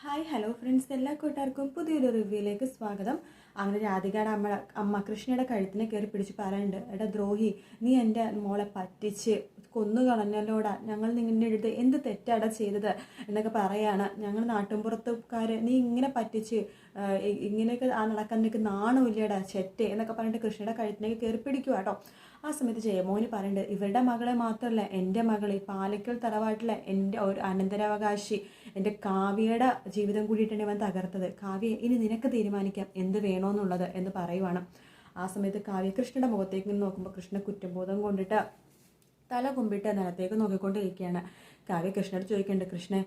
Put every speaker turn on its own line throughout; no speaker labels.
Hi hello friends. എല്ലാ കൂട്ടുകാർക്കും പുതിയൊരു റിവ്യൂയിലേക്ക് സ്വാഗതം. അങ്ങനെ രാധികയുടെ അമ്മ അമ്മ കൃഷ്ണയുടെ കഴുത്തിനെ കയറി പിടിച്ച് പറയുന്നുണ്ട് എടാ ദ്രോഹി നീ എന്റെ മോളെ പറ്റിച്ച് കൊന്നു കളഞ്ഞല്ലോടാ. ഞങ്ങൾ നിങ്ങളുടെ അടുത്ത് എന്ത് തെറ്റാടാ ചെയ്തത്? എന്നൊക്കെ പറയാണ്. ഞങ്ങൾ നാട്ടിൻപുറത്തുകാർ നീ ഇങ്ങനെ പറ്റിച്ച് ഇങ്ങനെയൊക്കെ ആ നടക്കാൻ നിനക്ക് നാണമില്ലടാ ചെറ്റ് എന്നൊക്കെ പറഞ്ഞിട്ട് കൃഷ്ണയുടെ കഴുത്തിലേക്ക് കയറി പിടിക്കുക കേട്ടോ. ആ സമയത്ത് ജയമോഹന് പറയുന്നുണ്ട് ഇവരുടെ മകളെ മാത്രമല്ല എന്റെ മകൾ ഈ പാലക്കൽ തറവാട്ടിലെ എന്റെ ഒരു അനന്തരാവകാശി എന്റെ കാവ്യയുടെ ജീവിതം കൂടിയിട്ടാണ് ഇവൻ തകർത്തത്. കാവ്യ ഇനി നിനക്ക് തീരുമാനിക്കാം എന്ത് വേണോന്നുള്ളത് എന്ന് പറയുവാണ്. ആ സമയത്ത് കാവ്യ കൃഷ്ണയുടെ മുഖത്തേക്ക് നോക്കുമ്പോൾ കൃഷ്ണ കുറ്റബോധം കൊണ്ടിട്ട് തല കുമ്പിട്ട് നിലത്തേക്ക് നോക്കിക്കൊണ്ടിരിക്കുകയാണ്. കാവ്യ കൃഷ്ണനോട് ചോദിക്കുന്നുണ്ട് കൃഷ്ണൻ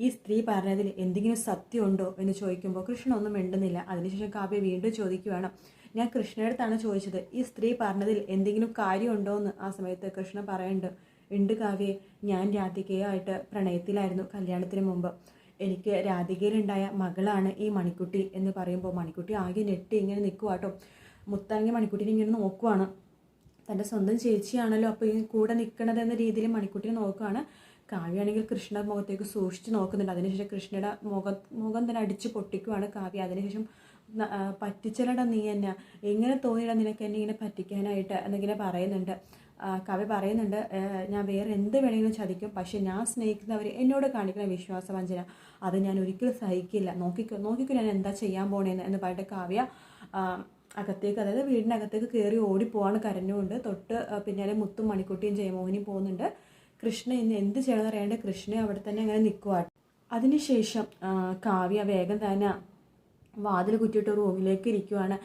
ഈ സ്ത്രീ പറഞ്ഞതിൽ എന്തെങ്കിലും സത്യമുണ്ടോ എന്ന് ചോദിക്കുമ്പോൾ കൃഷ്ണൻ ഒന്നും മിണ്ടുന്നില്ല. അതിനുശേഷം കാവ്യ വീണ്ടും ചോദിക്കുകയാണ്. ഞാൻ കൃഷ്ണയടുത്താണ് ചോദിച്ചത്. ഈ സ്ത്രീ പറഞ്ഞതിൽ എന്തെങ്കിലും കാര്യമുണ്ടോ എന്ന് ആ സമയത്ത് കൃഷ്ണൻ പറയുന്നുണ്ട്. ഉണ്ട് കാവ്യെ. ഞാൻ രാധികയായിട്ട് പ്രണയത്തിലായിരുന്നു കല്യാണത്തിന് മുമ്പ്. എനിക്ക് രാധികയിലുണ്ടായ മകളാണ് ഈ മണിക്കുട്ടി എന്ന് പറയുമ്പോൾ മണിക്കുട്ടി ആകെ ഞെട്ടി ഇങ്ങനെ നിൽക്കുവാട്ടോ മുത്തങ്ങി മണിക്കുട്ടിനെ ഇങ്ങനെ നോക്കുവാണ്. തന്റെ സ്വന്തം ചേച്ചിയാണല്ലോ അപ്പോൾ ഈ കൂടെ നിൽക്കണത് എന്ന രീതിയിൽ മണിക്കുട്ടിനെ നോക്കുകയാണ് കാവ്യാണെങ്കിൽ കൃഷ്ണ മുഖത്തേക്ക് സൂക്ഷിച്ച് നോക്കുന്നുണ്ട്. അതിനുശേഷം കൃഷ്ണയുടെ മുഖം മുഖം തന്നെ അടിച്ച് പൊട്ടിക്കുവാണ് കാവ്യ. അതിനുശേഷം പറ്റിച്ചലട നീ എന്നെ. എങ്ങനെ തോന്നിയിട നിനക്ക് എന്നെ ഇങ്ങനെ പറ്റിക്കാനായിട്ട് എന്നിങ്ങനെ പറയുന്നുണ്ട്. കവി പറയുന്നുണ്ട് ഞാൻ വേറെ എന്ത് വേണമെങ്കിലും ചതിക്കും പക്ഷെ ഞാൻ സ്നേഹിക്കുന്നവർ എന്നോട് കാണിക്കുന്ന വിശ്വാസവഞ്ചന അത് ഞാൻ ഒരിക്കലും സഹിക്കില്ല. നോക്കിക്കോ നോക്കിക്കോ ഞാൻ എന്താ ചെയ്യാൻ പോണേന്ന് എന്ന് പറഞ്ഞിട്ട് കാവ്യ അകത്തേക്ക് അതായത് വീടിനകത്തേക്ക് കയറി ഓടിപ്പോവാണ് കരഞ്ഞുകൊണ്ട്. തൊട്ട് പിന്നാലെ മുത്തും മണിക്കുട്ടിയും ജയമോഹിനിയും പോകുന്നുണ്ട്. കൃഷ്ണ ഇന്ന് എന്ത് ചെയ്യണമെന്ന് അറിയാണ്ട് കൃഷ്ണ അവിടെ തന്നെ അങ്ങനെ നിൽക്കുക അതിനുശേഷം കാവ്യ വേഗം തന്നെ വാതിൽ കുറ്റിയിട്ട് റൂമിലേക്ക് ഇരിക്കുവാണ്.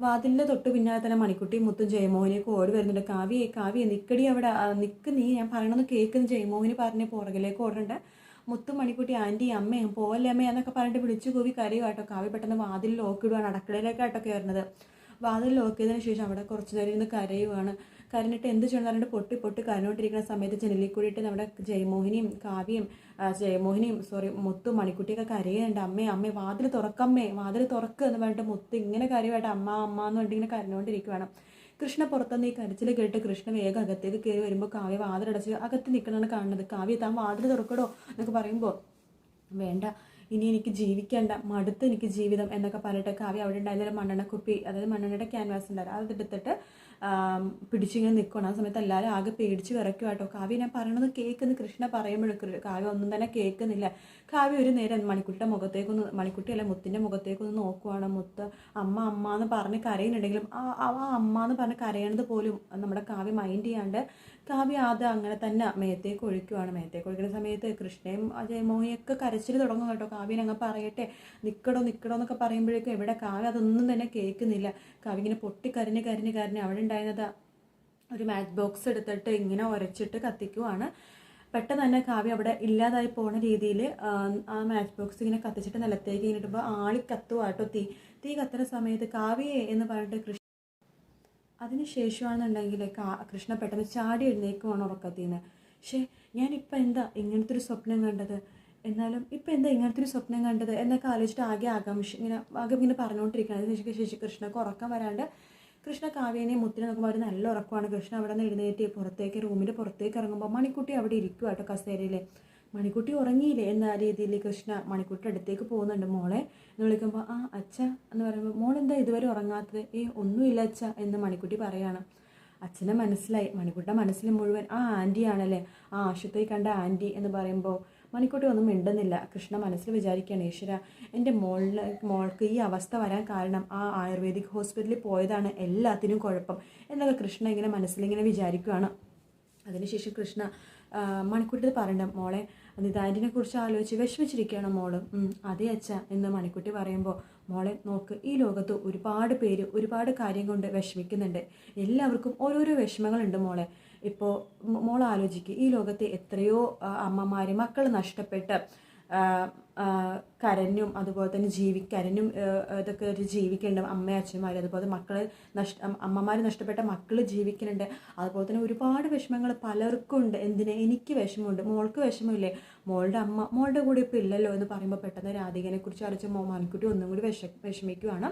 വാതിലിന്റെ തൊട്ട് പിന്നാലെ തന്നെ മണിക്കുട്ടി മുത്തും ജയമോഹനിയൊക്കെ ഓടി വരുന്നുണ്ട്. കാവ്യേ കാവ്യ നിക്കടി അവിടെ നിൽക്ക് നീ ഞാൻ പറയണമെന്ന് കേൾക്കുന്ന ജയമോഹിനി പറഞ്ഞ് പുറകിലേക്ക് ഓടുന്നുണ്ട്. മുത്തും മണിക്കുട്ടി ആന്റി അമ്മയും പോവല്ലേ അമ്മ എന്നൊക്കെ പറഞ്ഞിട്ട് വിളിച്ചു കൂവി കരയുക കേട്ടോ കാവ്യ പെട്ടെന്ന് വാതിൽ ലോക്കിടുവാണ് അടുക്കളയിലേക്കാട്ടോ കയറുന്നത് വാതിൽ ലോക്ക് ചെയ്തതിന് ശേഷം അവിടെ കുറച്ച് നേരം ഇരുന്ന് കരയുവാണ്. കരഞ്ഞിട്ട് എന്ത് ചെയ്യണം പറഞ്ഞിട്ട് പൊട്ടി പൊട്ടി കരഞ്ഞുകൊണ്ടിരിക്കുന്ന സമയത്ത് ജനലിൽ കൂടിയിട്ട് നമ്മുടെ ജയമോഹിനിയും കാവ്യയും ജയമോഹിനിയും സോറി മുത്തും മണിക്കുട്ടിയൊക്കെ കരയുന്നുണ്ട്. അമ്മേ അമ്മേ വാതിൽ തുറക്കമ്മേ വാതിൽ തുറക്ക് എന്ന് പറഞ്ഞിട്ട് മുത്ത് ഇങ്ങനെ കരയുമായിട്ട് അമ്മ അമ്മ എന്ന് പറഞ്ഞിട്ട് ഇങ്ങനെ കരഞ്ഞുകൊണ്ടിരിക്കുകയാണ് കൃഷ്ണ പുറത്തുനിന്ന് ഈ കരച്ചിൽ കേട്ട് കൃഷ്ണ വേഗം അകത്തേക്ക് കയറി വരുമ്പോൾ കാവ്യ വാതിലടച്ച് അകത്ത് നിൽക്കണമെന്ന് കാണുന്നത്. കാവ്യ താൻ വാതിൽ തുറക്കടോ? എന്നൊക്കെ പറയുമ്പോൾ വേണ്ട ഇനി എനിക്ക് ജീവിക്കേണ്ട മടുത്ത് എനിക്ക് ജീവിതം എന്നൊക്കെ പറഞ്ഞിട്ട് കാവ്യ അവിടെ ഉണ്ടായിരുന്ന മണ്ണെണ്ണ കുപ്പി അതായത് മണ്ണെണ്ണയുടെ ക്യാൻവാസ് ഉണ്ടായിരുന്നു. അത് എടുത്തിട്ട് ആം, പിടിച്ചിങ്ങനെ നിൽക്കണം ആ സമയത്ത് എല്ലാവരും ആകെ പേടിച്ച് വിറയ്ക്കും കേട്ടോ കാവ്യ ഞാൻ പറയണത് കേൾക്കുന്നു. കൃഷ്ണ പറയുമ്പോഴൊക്കെ കാവ്യ ഒന്നും തന്നെ കേൾക്കുന്നില്ല. കാവ്യ ഒരു നേരം മണിക്കുട്ടിയുടെ മുഖത്തേക്കൊന്ന് മണിക്കുട്ടി അല്ല മുത്തിന്റെ മുഖത്തേക്കൊന്ന് നോക്കുവാണ്. മുത്ത് അമ്മ അമ്മ എന്ന് പറഞ്ഞ് കരയുന്നുണ്ടെങ്കിലും ആ അമ്മ എന്ന് പറഞ്ഞ് കരയണത് പോലും നമ്മുടെ കാവ്യ മൈൻഡ് ചെയ്യാണ്ട് കാവ്യ ആദ്യം അങ്ങനെ തന്നെ മേത്തേക്ക് ഒഴിക്കുവാണ്. മേത്തേക്ക് ഒഴിക്കുന്ന സമയത്ത് കൃഷ്ണയും ജയമോഹിയൊക്കെ കരച്ചിൽ തുടങ്ങും കേട്ടോ കാവ്യനെ അങ്ങ് പറയട്ടെ നിൽക്കടോ നിൽക്കടോ എന്നൊക്കെ പറയുമ്പോഴേക്കും ഇവിടെ കാവ്യ അതൊന്നും തന്നെ കേൾക്കുന്നില്ല. കാവ്യ ഇങ്ങനെ പൊട്ടി കരിഞ്ഞ് കരഞ്ഞ് കരഞ്ഞ് അവിടെ ഉണ്ടായിരുന്നത്. ഒരു മാച്ച് ബോക്സ് എടുത്തിട്ട് ഇങ്ങനെ ഉരച്ചിട്ട് കത്തിക്കുവാണ്. പെട്ടെന്ന് തന്നെ കാവ്യ അവിടെ ഇല്ലാതായി പോണ രീതിയിൽ ആ മാച്ച് ബോക്സ് ഇങ്ങനെ കത്തിച്ചിട്ട് നിലത്തേക്ക് ഇങ്ങനെ ആളി കത്തുവാട്ടോ തീ തീ കത്തുന്ന സമയത്ത് കാവ്യയെ എന്ന് പറഞ്ഞിട്ട് കൃഷ്ണ അതിനുശേഷമാണെന്നുണ്ടെങ്കിൽ ശേഷമാണെന്നുണ്ടെങ്കിൽ കൃഷ്ണ പെട്ടെന്ന് ചാടി എഴുന്നേക്കുവാണ് ഉറക്കത്തിൽ നിന്ന് പക്ഷേ ഞാനിപ്പോൾ എന്താ ഇങ്ങനത്തെ ഒരു സ്വപ്നം കണ്ടത്? എന്നാലും ഇപ്പം എന്താ ഇങ്ങനത്തെ ഒരു സ്വപ്നം കണ്ടത്? എന്നൊക്കെ ആലോചിച്ചിട്ട് ആകെ ആകാംക്ഷ ഇങ്ങനെ ആകെ ഇങ്ങനെ പറഞ്ഞുകൊണ്ടിരിക്കുകയാണ്. അതിനുശേഷം ശേഷി കൃഷ്ണക്ക് ഉറക്കം വരാണ്ട് കൃഷ്ണ കാവ്യനെ മുത്തിന് നോക്കുമ്പോൾ അവർ നല്ല ഉറക്കമാണ് കൃഷ്ണ അവിടെ നിന്ന് എഴുന്നേറ്റ് പുറത്തേക്ക് റൂമിന്റെ പുറത്തേക്ക് ഇറങ്ങുമ്പോൾ മണിക്കുട്ടി അവിടെ ഇരിക്കുക കേട്ടോ കസേരയിൽ മണിക്കുട്ടി ഉറങ്ങിയില്ലേ എന്ന രീതിയിൽ കൃഷ്ണ മണിക്കുട്ടി അടുത്തേക്ക് പോകുന്നുണ്ട്. മോളെ എന്ന് വിളിക്കുമ്പോൾ ആ അച്ഛ എന്ന് പറയുമ്പോൾ മോളെന്താ ഇതുവരെ ഉറങ്ങാത്തത്? ഏ ഒന്നുമില്ല അച്ഛ എന്ന് മണിക്കുട്ടി പറയാണ്. അച്ഛനെ മനസ്സിലായി. മണിക്കുട്ടിയുടെ മനസ്സിൽ മുഴുവൻ ആ ആന്റിയാണല്ലേ ആ ആശുപത്രി കണ്ട ആന്റി എന്ന് പറയുമ്പോൾ മണിക്കുട്ടി ഒന്നും മിണ്ടുന്നില്ല. കൃഷ്ണ മനസ്സിൽ വിചാരിക്കുകയാണ് ഈശ്വര എന്റെ മോളിന് മോൾക്ക് ഈ അവസ്ഥ വരാൻ കാരണം ആ ആയുർവേദിക് ഹോസ്പിറ്റലിൽ പോയതാണ് എല്ലാത്തിനും കുഴപ്പം എന്നൊക്കെ കൃഷ്ണ ഇങ്ങനെ മനസ്സിലിങ്ങനെ വിചാരിക്കുകയാണ് അതിനുശേഷം കൃഷ്ണ മണിക്കുട്ടി പറയണ്ട മോളെ നിതാന്റിനെ കുറിച്ച് ആലോചിച്ച് വിഷമിച്ചിരിക്കുകയാണ് മോൾ. അതേ അച്ഛ എന്ന് മണിക്കുട്ടി പറയുമ്പോൾ മോളെ നോക്ക് ഈ ലോകത്ത് ഒരുപാട് പേര് ഒരുപാട് കാര്യം കൊണ്ട് വിഷമിക്കുന്നുണ്ട്. എല്ലാവർക്കും ഓരോരോ വിഷമങ്ങളുണ്ട് മോളെ. ഇപ്പോൾ മോൾ ആലോചിക്കുക ഈ ലോകത്തെ എത്രയോ അമ്മമാർ മക്കൾ നഷ്ടപ്പെട്ട് കരഞ്ഞും അതുപോലെ തന്നെ ജീവി കരഞ്ഞും ഇതൊക്കെ ഒരു ജീവിക്കുന്നുണ്ട് അമ്മ അച്ഛന്മാർ അതുപോലെ മക്കൾ നഷ്ട അമ്മമാർ നഷ്ടപ്പെട്ട മക്കൾ ജീവിക്കുന്നുണ്ട് അതുപോലെ തന്നെ ഒരുപാട് വിഷമങ്ങൾ പലർക്കും ഉണ്ട്. എന്തിന്? എനിക്ക് വിഷമമുണ്ട്. മോൾക്ക് വിഷമമില്ലേ? മോളുടെ അമ്മ മോളുടെ കൂടെ ഇപ്പോൾ ഇല്ലല്ലോ എന്ന് പറയുമ്പോൾ പെട്ടെന്ന് രാധികനെ കുറിച്ച് അറിയിച്ച മോ മണിക്കുട്ടി ഒന്നും കൂടി വിഷ വിഷമിക്കുവാണ്.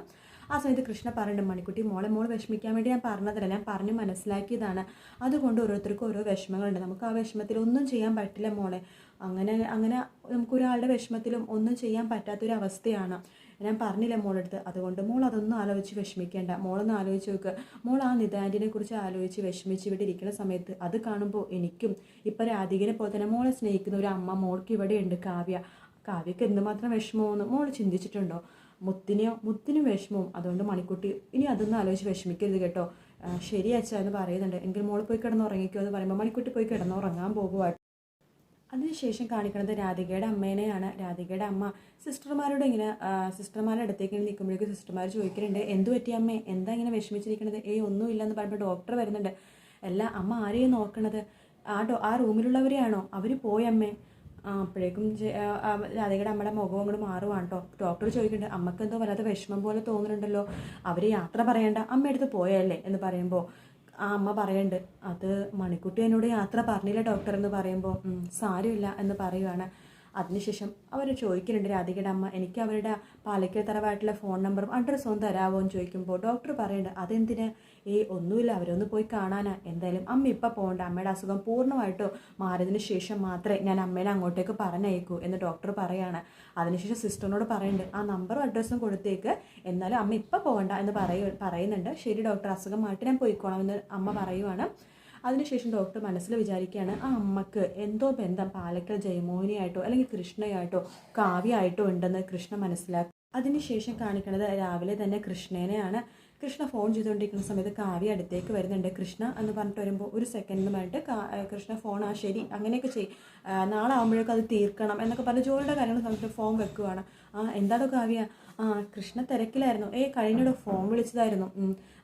ആ സമയത്ത് കൃഷ്ണ പറയുന്നുണ്ട് മണിക്കുട്ടി മോളെ മോൾ വിഷമിക്കാൻ വേണ്ടി ഞാൻ പറഞ്ഞതല്ല. ഞാൻ പറഞ്ഞ് മനസ്സിലാക്കിയതാണ്. അതുകൊണ്ട് ഓരോരുത്തർക്കും ഓരോ വിഷമങ്ങളുണ്ട്. നമുക്ക് ആ വിഷമത്തിൽ ഒന്നും ചെയ്യാൻ പറ്റില്ല മോളെ. അങ്ങനെ അങ്ങനെ നമുക്കൊരാളുടെ വിഷമത്തിലും ഒന്നും ചെയ്യാൻ പറ്റാത്തൊരവസ്ഥയാണ്. ഞാൻ പറഞ്ഞില്ല മോളെടുത്ത് അതുകൊണ്ട് മോൾ അതൊന്നും ആലോചിച്ച് വിഷമിക്കേണ്ട. മോളൊന്ന് ആലോചിച്ച് നോക്കുക മോൾ ആ നിതാന്റിനെ കുറിച്ച് ആലോചിച്ച് വിഷമിച്ച് ഇവിടെ ഇരിക്കുന്ന സമയത്ത് അത് കാണുമ്പോൾ എനിക്കും ഇപ്പം രാധികനെ പോലെ തന്നെ മോളെ സ്നേഹിക്കുന്ന ഒരു അമ്മ മോൾക്ക് ഇവിടെ ഉണ്ട് കാവ്യ. കാവ്യക്ക് എന്തുമാത്രം വിഷമമെന്ന് മോൾ ചിന്തിച്ചിട്ടുണ്ടോ? മുത്തിനെയോ മുത്തിനും വിഷമവും. അതുകൊണ്ട് മണിക്കുട്ടി ഇനി അതൊന്നും ആലോചിച്ച് വിഷമിക്കരുത് കേട്ടോ. ശരി അച്ഛ എന്ന് പറയുന്നുണ്ട്. എങ്കിൽ മോൾ പോയി കിടന്നുറങ്ങിക്കോ എന്ന് പറയുമ്പോൾ മണിക്കുട്ടി പോയി കിടന്നുറങ്ങാൻ പോകുക അതിനുശേഷം കാണിക്കുന്നത് രാധികയുടെ അമ്മേനെയാണ്. രാധികയുടെ അമ്മ സിസ്റ്റർമാരോട് ഇങ്ങനെ സിസ്റ്റർമാരുടെ അടുത്തേക്ക് ഇങ്ങനെ നിൽക്കുമ്പോഴേക്കും സിസ്റ്റർമാർ ചോദിക്കുന്നുണ്ട് എന്തു പറ്റി അമ്മേ? എന്താ ഇങ്ങനെ വിഷമിച്ചിരിക്കുന്നത് ഏയ് ഒന്നുമില്ല എന്ന് പറയുമ്പോൾ ഡോക്ടർ വരുന്നുണ്ട്. അല്ല അമ്മ ആരെയും നോക്കണത്? ആ ഡോ ആ റൂമിലുള്ളവരെയാണോ? അവർ പോയമ്മേ അപ്പോഴേക്കും രാധികയുടെ അമ്മയുടെ മുഖം അങ്ങോട്ട് മാറുവാണ് കേട്ടോ. ഡോക്ടർ ചോദിക്കുന്നുണ്ട് അമ്മയ്ക്ക് എന്തോ വല്ലാത്ത വിഷമം പോലെ തോന്നുന്നുണ്ടല്ലോ. അവർ യാത്ര പറയണ്ട. അമ്മ എടുത്ത് പോയല്ലേ? എന്ന് പറയുമ്പോൾ ആ അമ്മ പറയുന്നുണ്ട് അത് മണിക്കുട്ടി എന്നോട് യാത്ര പറഞ്ഞില്ല ഡോക്ടർ എന്ന് പറയുമ്പോൾ സാരമില്ല എന്ന് പറയുവാണ്. അതിനുശേഷം അവർ ചോദിക്കുന്നുണ്ട് രാധികയുടെ അമ്മ എനിക്ക് അവരുടെ പാലക്കൽ തറവായിട്ടുള്ള ഫോൺ നമ്പറും അഡ്രസ്സും തരാമോ എന്ന് ചോദിക്കുമ്പോൾ ഡോക്ടർ പറയുന്നുണ്ട് അതെന്തിന്? ഏ ഒന്നുമില്ല. അവരൊന്ന് പോയി കാണാനാ. എന്തായാലും അമ്മ ഇപ്പം പോകണ്ട. അമ്മയുടെ അസുഖം പൂർണമായിട്ടോ മാറിയതിന് ശേഷം മാത്രമേ ഞാൻ അമ്മേനെ അങ്ങോട്ടേക്ക് പറഞ്ഞയക്കൂ എന്ന് ഡോക്ടർ പറയാണ്. അതിനുശേഷം സിസ്റ്ററിനോട് പറയുന്നുണ്ട് ആ നമ്പറും അഡ്രസ്സും കൊടുത്തേക്ക്. എന്നാലും അമ്മ ഇപ്പം പോകണ്ട എന്ന് പറയ പറയുന്നുണ്ട്. ശരി ഡോക്ടർ അസുഖം മാറ്റി ഞാൻ പോയിക്കോളാം എന്ന് അമ്മ പറയുവാണ്. അതിനുശേഷം ഡോക്ടർ മനസ്സിൽ വിചാരിക്കുകയാണ് ആ അമ്മയ്ക്ക് എന്തോ ബന്ധം പാലക്കൽ ജയമോഹിനിയായിട്ടോ അല്ലെങ്കിൽ കൃഷ്ണയായിട്ടോ കാവ്യയായിട്ടോ ഉണ്ടെന്ന് കൃഷ്ണ മനസ്സിലാക്കി. അതിനുശേഷം കാണിക്കുന്നത് രാവിലെ തന്നെ കൃഷ്ണേനെയാണ്. കൃഷ്ണ ഫോൺ ചെയ്തുകൊണ്ടിരിക്കുന്ന സമയത്ത് കാവ്യ അടുത്തേക്ക് വരുന്നുണ്ട്. കൃഷ്ണ എന്ന് പറഞ്ഞിട്ട് വരുമ്പോൾ ഒരു സെക്കൻഡ് എന്ന് പറഞ്ഞിട്ട് കാ- ഏ, കൃഷ്ണ ഫോൺ ആ ശരി അങ്ങനെയൊക്കെ ചെയ്യും നാളെ ആകുമ്പോഴേക്കും അത് തീർക്കണം എന്നൊക്കെ പറഞ്ഞ് ജോലിയുടെ കാര്യങ്ങൾ പറഞ്ഞിട്ട് ഫോൺ വെക്കുവാണ്. ആ എന്താണോ കാവ്യ? ആ കൃഷ്ണ തിരക്കിലായിരുന്നു. ഏ കഴിഞ്ഞോട് ഫോൺ വിളിച്ചതായിരുന്നു.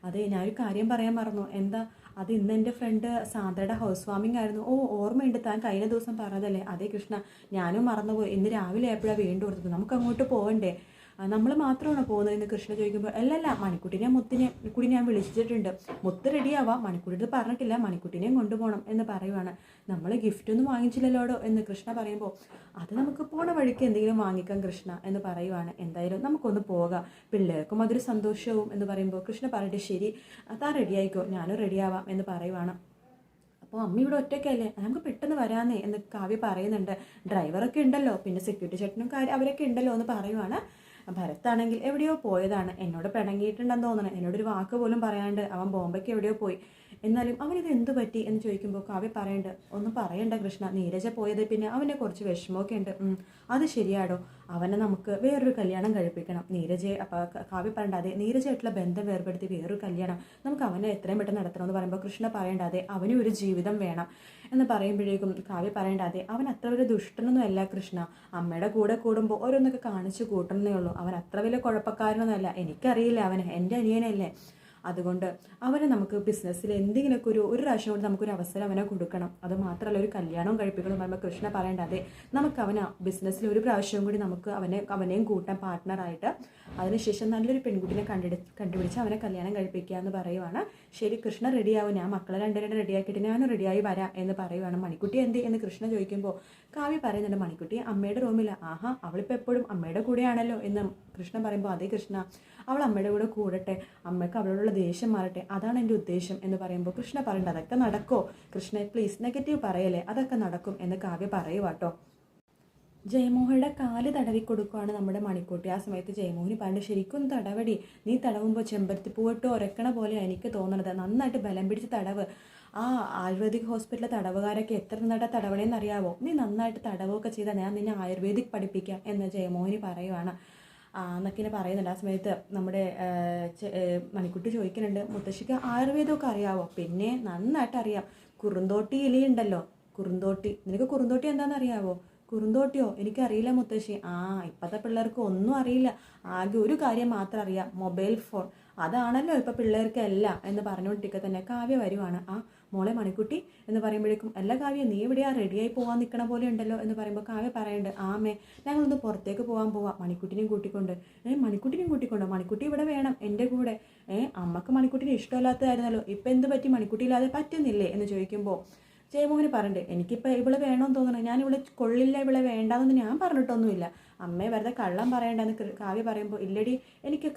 അതെ ഞാനൊരു കാര്യം പറയാൻ മറന്നു. എന്താ അത് ഇന്ന് എന്റെ ഫ്രണ്ട് സാന്ദ്രയുടെ ഹൗസ് വാമിംഗ് ആയിരുന്നു. ഓ ഓർമ്മയുണ്ട് താൻ കഴിഞ്ഞ ദിവസം പറഞ്ഞതല്ലേ? അതെ കൃഷ്ണ ഞാനും മറന്നുപോയി. ഇന്ന് രാവിലെ ആയപ്പോഴാണ് വീണ്ടും കൊടുത്തത് നമുക്ക് അങ്ങോട്ട് പോകണ്ടേ നമ്മൾ മാത്രമാണോ പോകുന്നത് എന്ന് കൃഷ്ണ ചോദിക്കുമ്പോൾ അല്ലല്ല മണിക്കുട്ടിനെ മുത്തിനെ കൂടി ഞാൻ വിളിച്ചിട്ടുണ്ട്. മുത്ത് റെഡിയാവാം മണിക്കുട്ടി പറഞ്ഞിട്ടില്ല. മണിക്കുട്ടിനെയും കൊണ്ടുപോകണം എന്ന് പറയുവാണ്. നമ്മൾ ഗിഫ്റ്റ് ഒന്നും വാങ്ങിച്ചില്ലല്ലോടോ? എന്ന് കൃഷ്ണ പറയുമ്പോൾ അത് നമുക്ക് പോണ വഴിക്ക് എന്തെങ്കിലും വാങ്ങിക്കാം കൃഷ്ണ എന്ന് പറയുവാണ്. എന്തായാലും നമുക്കൊന്ന് പോകാം. പിള്ളേർക്കും അതൊരു സന്തോഷവും എന്ന് പറയുമ്പോൾ കൃഷ്ണ പറഞ്ഞിട്ട് ശരി താൻ റെഡിയായിക്കോ ഞാനും റെഡിയാവാം എന്ന് പറയുവാണ്. അപ്പോൾ അമ്മ ഇവിടെ ഒറ്റയ്ക്കല്ലേ? നമുക്ക് പെട്ടെന്ന് വരാന്നേ എന്ന് കാവ്യ പറയുന്നുണ്ട്. ഡ്രൈവറൊക്കെ ഉണ്ടല്ലോ. പിന്നെ സെക്യൂരിറ്റി ചേട്ടനും കാര്യം അവരൊക്കെ ഉണ്ടല്ലോ എന്ന് പറയുവാണ്. ഭരത്താണെങ്കിൽ എവിടെയോ പോയതാണ്. എന്നോട് പിണങ്ങിയിട്ടുണ്ടെന്ന് തോന്നണം. എന്നോടൊരു വാക്ക് പോലും പറയാണ്ട് അവൻ ബോംബെക്ക് എവിടെയോ പോയി. എന്നാലും അവനിത് എന്ത് പറ്റി എന്ന് ചോദിക്കുമ്പോൾ കാവ്യ പറയണ്ട ഒന്നും പറയണ്ട കൃഷ്ണ. നീരജ പോയത് പിന്നെ അവനെ കുറച്ച് വിഷമമൊക്കെ ഉണ്ട്. അത് ശരിയാടോ? അവനെ നമുക്ക് വേറൊരു കല്യാണം കഴിപ്പിക്കണം. നീരജയെ അപ്പോൾ കാവ്യ പറയണ്ടാതെ നീരജയായിട്ടുള്ള ബന്ധം വേർപെടുത്തി വേറൊരു കല്യാണം നമുക്ക് അവനെ എത്രയും പെട്ടെന്ന് നടത്തണം എന്ന് പറയുമ്പോൾ കൃഷ്ണ പറയണ്ടാതെ അവനും ഒരു ജീവിതം വേണം എന്ന് പറയുമ്പോഴേക്കും കാവ്യ പറയണ്ടാതെ അവൻ അത്ര വലിയ ദുഷ്ടനൊന്നുമല്ല കൃഷ്ണ. അമ്മയുടെ കൂടെ കൂടുമ്പോൾ ഓരോന്നൊക്കെ കാണിച്ചു കൂട്ടണമെന്നേ ഉള്ളൂ. അവൻ അത്ര വലിയ കുഴപ്പക്കാരനൊന്നുമല്ല എനിക്കറിയില്ല അവനെ. എന്റെ അനിയനല്ലേ. അതുകൊണ്ട് അവനെ നമുക്ക് ബിസിനസ്സിൽ എന്തെങ്കിലുമൊക്കെ ഒരു ഒരു പ്രാവശ്യം കൊണ്ട് നമുക്കൊരു അവസരം അവനെ കൊടുക്കണം. അത് മാത്രമല്ല ഒരു കല്യാണവും കഴിപ്പിക്കണം പറയുമ്പോൾ കൃഷ്ണ പറയേണ്ട. അതെ നമുക്ക് അവനെ ബിസിനസ്സിൽ ഒരു പ്രാവശ്യവും കൂടി നമുക്ക് അവനെ അവനെയും കൂട്ടാൻ പാർട്ട്ണറായിട്ട് അതിനുശേഷം നല്ലൊരു പെൺകുട്ടിനെ കണ്ടെടു കണ്ടുപിടിച്ച് അവനെ കല്യാണം കഴിപ്പിക്കുക എന്ന് പറയുവാണ്. ശരി കൃഷ്ണ റെഡിയാവും ഞാൻ മക്കളെ രണ്ടുപേരും റെഡിയാക്കിയിട്ട് ഞാനും റെഡിയായി വരാം എന്ന് പറയുവാണ്. മണിക്കുട്ടി എന്ത് എന്ന് കൃഷ്ണ ചോദിക്കുമ്പോൾ കാവ്യ പറയുന്നുണ്ട് മണിക്കുട്ടി അമ്മയുടെ റൂമിൽ ആഹാ അവളിപ്പോൾ എപ്പോഴും അമ്മയുടെ കൂടെയാണല്ലോ. എന്ന് കൃഷ്ണ പറയുമ്പോൾ അതേ കൃഷ്ണ അവൾ അമ്മയുടെ കൂടെ കൂടട്ടെ. അമ്മയ്ക്ക് അവളോടുള്ള ദേഷ്യം മാറട്ടെ. അതാണ് എന്റെ ഉദ്ദേശം എന്ന് പറയുമ്പോൾ കൃഷ്ണ പറയണ്ട. അതൊക്കെ നടക്കോ? കൃഷ്ണ പ്ലീസ് നെഗറ്റീവ് പറയല്ലേ? അതൊക്കെ നടക്കും എന്ന് കാവ്യ പറയുവാട്ടോ ജയമോഹയുടെ കാൽ തടവി കൊടുക്കുകയാണ് നമ്മുടെ മണിക്കൂട്ടി. ആ സമയത്ത് ജയമോഹിനി പറഞ്ഞു ശരിക്കും തടവടി. നീ തടവുമ്പോൾ ചെമ്പരത്തി പൂവിട്ട് ഉരക്കണ പോലെ എനിക്ക് തോന്നണത്. നന്നായിട്ട് ബലം പിടിച്ച് തടവ്. ആ ആയുർവേദിക് ഹോസ്പിറ്റലിലെ തടവുകാരൊക്കെ എത്ര നന്നായിട്ട് തടവണേന്ന് അറിയാവോ നീ നന്നായിട്ട് തടവൊക്കെ ചെയ്താൽ ഞാൻ നിന്നെ ആയുർവേദിക് പഠിപ്പിക്കാം എന്ന് ജയമോഹിനി പറയുവാണ്. എന്നൊക്കെ പറയുന്നുണ്ട്. ആ സമയത്ത് നമ്മുടെ മണിക്കുട്ടി ചോദിക്കുന്നുണ്ട് മുത്തശ്ശിക്ക് ആയുർവേദമൊക്കെ അറിയാവോ? പിന്നെ നന്നായിട്ട് അറിയാം. കുറുന്തോട്ടി ഇലയുണ്ടല്ലോ. കുറുന്തോട്ടി? നിനക്ക് കുറുന്തോട്ടി എന്താണെന്ന് അറിയാവോ? കുറുന്തോട്ടിയോ? എനിക്കറിയില്ല മുത്തശ്ശി. ആ ഇപ്പോഴത്തെ പിള്ളേർക്ക് ഒന്നും അറിയില്ല. ആകെ ഒരു കാര്യം മാത്രം അറിയാം. Mobile phone. അതാണല്ലോ ഇപ്പോൾ പിള്ളേർക്കെല്ലാം. എന്ന് പറഞ്ഞുകൊണ്ടിരിക്കുക തന്നെ കാവ്യ വരുവാണ്. ആ മോളെ മണിക്കുട്ടി എന്ന് പറയുമ്പോഴേക്കും അല്ല കാവ്യ നീ എവിടെയാ റെഡിയായി പോകാൻ നിൽക്കണ പോലെ ഉണ്ടല്ലോ എന്ന് പറയുമ്പോൾ കാവ്യ പറയണ്ട് ആമേ ഞങ്ങളൊന്ന് പുറത്തേക്ക് പോകാൻ പോവാം മണിക്കുട്ടിനെയും കൂട്ടിക്കൊണ്ട്. ഏഹ് മണിക്കുട്ടിനെയും കൂട്ടിക്കൊണ്ടോ? മണിക്കുട്ടി ഇവിടെ വേണം എന്റെ കൂടെ. ഏഹ് അമ്മയ്ക്ക് മണിക്കുട്ടിനെ ഇഷ്ടമല്ലാത്തതായിരുന്നല്ലോ ഇപ്പം എന്ത് പറ്റി? മണിക്കുട്ടി ഇല്ലാതെ പറ്റുന്നില്ലേ? എന്ന് ചോദിക്കുമ്പോൾ ജയമോഹന് പറഞ്ഞിട്ട് എനിക്കിപ്പോൾ ഇവിടെ വേണമെന്ന് തോന്നണം ഞാൻ ഇവിടെ കൊള്ളില്ല ഇവിടെ വേണ്ടാന്ന് ഞാൻ പറഞ്ഞിട്ടൊന്നുമില്ല. അമ്മയെ വെറുതെ കള്ളം പറയണ്ടെന്ന് കാവ്യ പറയുമ്പോൾ ഇല്ലടി എനിക്ക്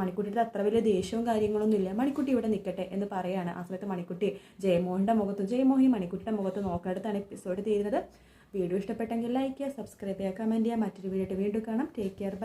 മണിക്കുട്ടിയുടെ അത്ര വലിയ ദേഷ്യവും കാര്യങ്ങളൊന്നും ഇല്ല മണിക്കുട്ടി ഇവിടെ നിൽക്കട്ടെ എന്ന് പറയാണ് ആ സമയത്ത് മണിക്കുട്ടി. ജയമോഹന്റെ മുഖത്തും ജയമോഹിനി മണിക്കുട്ടിയുടെ മുഖത്ത് നോക്കാടുത്താണ് എപ്പിസോഡ് തീരുന്നത് വീഡിയോ ഇഷ്ടപ്പെട്ടെങ്കിൽ ലൈക്ക് ചെയ്യുക സബ്സ്ക്രൈബ് ചെയ്യുക കമന്റ് ചെയ്യുക. മറ്റൊരു വീഡിയോ വീണ്ടും കാണാം. Take care bye